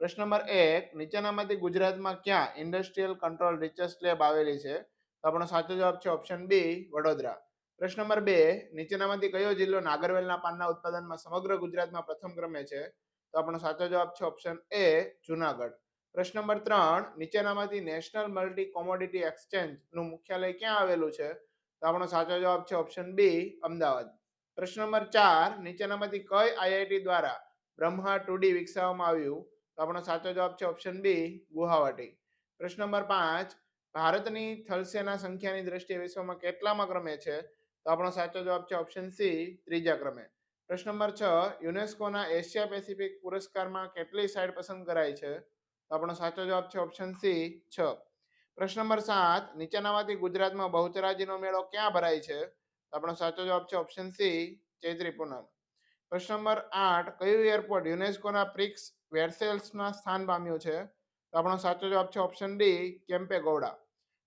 પ્રશ્ન નંબર એક, નીચેનામાંથી ગુજરાતમાં ક્યાં ઇન્ડસ્ટ્રીયલ કંટ્રોલ રિસર્ચ લેબ આવેલી છે? તો આપણો સાચો જવાબ છે ઓપ્શન બી, વડોદરા. પ્રશ્ન નંબર બે, નીચેનામાંથી કયો જિલ્લો નાગરવેલના પાનના ઉત્પાદનમાં સમગ્ર ગુજરાતમાં પ્રથમ ક્રમે છે? તો આપણો સાચો જવાબ છે ઓપ્શન એ, જુનાગઢ. પ્રશ્ન નંબર ત્રણ, નીચેનામાંથી નેશનલ મલ્ટી કોમોડિટી એક્સચેન્જનું મુખ્યાલય ક્યાં આવેલું છે? તો આપણો સાચો જવાબ છે ઓપ્શન બી, અમદાવાદ. પ્રશ્ન નંબર ચાર, નીચેનામાંથી કઈ આઈઆઈટી દ્વારા બ્રહ્મા ટુડી વિકસાવવામાં આવ્યું? તો આપણો સાચો જવાબ છે ઓપ્શન બી ગુવાહાટી પ્રશ્ન નંબર પાંચ, ભારતની થલસેના સંખ્યાની દ્રષ્ટિએ વિશ્વમાં કેટલામાં ક્રમે છે? તો આપણો સાચો જવાબ છે ઓપ્શન સી ત્રીજા ક્રમે. પ્રશ્ન નંબર છ, યુનેસ્કોના એશિયા પેસિફિક પુરસ્કારમાં કેટલી સાઇટ પસંદ કરાઈ છે? તો આપણો સાચો જવાબ છે ઓપ્શન સી છ. પ્રશ્ન નંબર સાત નીચેનામાંથી ગુજરાતમાં બહુચરાજીનો મેળો ક્યાં ભરાય છે? આપણો સાચો જવાબ છે ઓપ્શન સી ચૈત્રી પૂનમ. પ્રશ્ન નંબર આઠ, કયું એરપોર્ટ યુનેસ્કોના પ્રિક્સ વેરસેલ્સમાં સ્થાન પામ્યું છે? તો આપણો સાચો જવાબ છે ઓપ્શન ડી કેમ્પે ગૌડા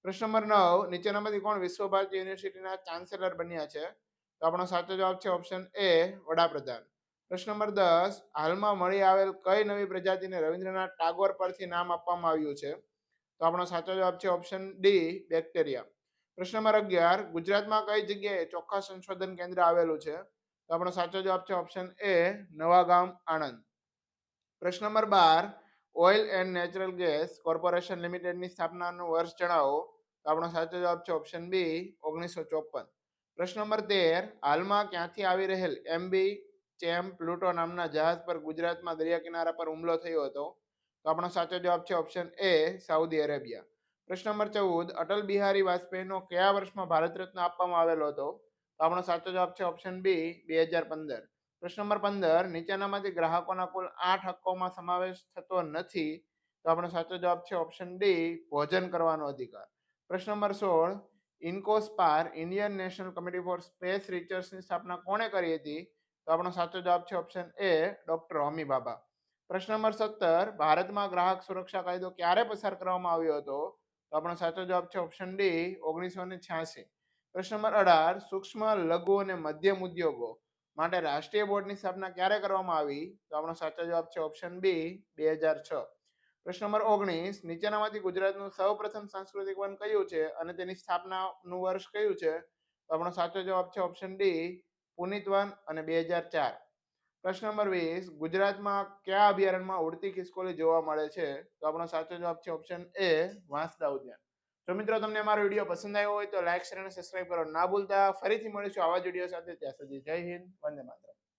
પ્રશ્ન નંબર નવ, નીચેનામાંથી કોણ વિશ્વ ભારતી યુનિવર્સિટીના ચાન્સેલર બન્યા છે? તો આપણો સાચો જવાબ છે ઓપ્શન એ વડાપ્રધાન. પ્રશ્ન નંબર દસ, હાલમાં મળી આવેલ કઈ નવી પ્રજાતિને રવિન્દ્રનાથ ટાગોર પરથી નામ આપવામાં આવ્યું છે? તો આપણો સાચો જવાબ છે ઓપ્શન ડી બેક્ટેરિયા. પ્રશ્ન નંબર અગિયાર, ગુજરાતમાં કઈ જગ્યાએ ચોખ્ખા સંશોધન કેન્દ્ર આવેલું છે? તો આપણો સાચો જવાબ છે ઓપ્શન એ નવાગામ આણંદ. પ્રશ્ન number bar oil and natural gas corporation લિમિટેડની સ્થાપનાનું વર્ષ જણાવો. તો આપણો સાચો જવાબ છે ઓપ્શન બી ઓગણીસો ચોપન પ્રશ્ન નંબર તેર, હાલમાં ક્યાંથી આવી રહેલ એમબી ચેમ પ્લુટો નામના જહાજ પર ગુજરાતમાં દરિયા કિનારા પર હુમલો થયો હતો? તો આપણો સાચો જવાબ છે ઓપ્શન એ સાઉદી અરેબિયા. પ્રશ્ન નંબર ચૌદ, અટલ બિહારી વાજપેયીનો કયા વર્ષમાં ભારત રત્ન આપવામાં આવેલો હતો? તો આપણો સાચો જવાબ છે ઓપ્શન બી બે હજાર પંદર. પ્રશ્ન નંબર પંદર, નીચેનામાંથી ગ્રાહકોના કુલ આઠ હક્કોમાં સમાવેશ થતો નથી, તો આપણો સાચો જવાબ છે ઓપ્શન ડી ભોજન કરવાનો અધિકાર. પ્રશ્ન નંબર સોળ, INCOSPAR, Indian national committee for space રિસર્ચની સ્થાપના કોણે કરી હતી? તો આપણો સાચો જવાબ છે ઓપ્શન એ ડોક્ટર હોમી બાબા. પ્રશ્ન નંબર સત્તર, ભારતમાં ગ્રાહક સુરક્ષા કાયદો ક્યારે પસાર કરવામાં આવ્યો હતો? તો આપણો સાચો જવાબ છે ઓપ્શન ડી ઓગણીસો ને છ્યાસી. પ્રશ્ન નંબર અઢાર, સૂક્ષ્મ લઘુ અને મધ્યમ ઉદ્યોગો માટે રાષ્ટ્રીય બોર્ડની સ્થાપના ક્યારે કરવામાં આવી? તો આપણો સાચો જવાબ છે ઓપ્શન બી, બે હજાર છ. પ્રશ્ન નંબર ઓગણીસ, નીચેનામાંથી ગુજરાતનું સૌ પ્રથમ સાંસ્કૃતિક વન કયું છે અને તેની સ્થાપનાનું વર્ષ કયું છે? તો આપણો સાચો જવાબ છે ઓપ્શન ડી, પુનિત વન અને બે હજાર ચાર. પ્રશ્ન નંબર વીસ, ગુજરાતમાં કયા અભયારણ્યમાં ઉડતી ખિસકોલી જોવા મળે છે? તો આપણો સાચો જવાબ છે ઓપ્શન એ, વાંસદા ઉદ્યાન. જો મિત્રો, તમને અમારો વીડિયો પસંદ આવ્યો હોય તો લાઈક શેર અને સબસ્ક્રાઈબ કરો. ના ભૂલતા, ફરીથી મળીશું આવા જ વીડિયો સાથે. ત્યાં સુધી જય હિન્દ, વંદે માતરમ.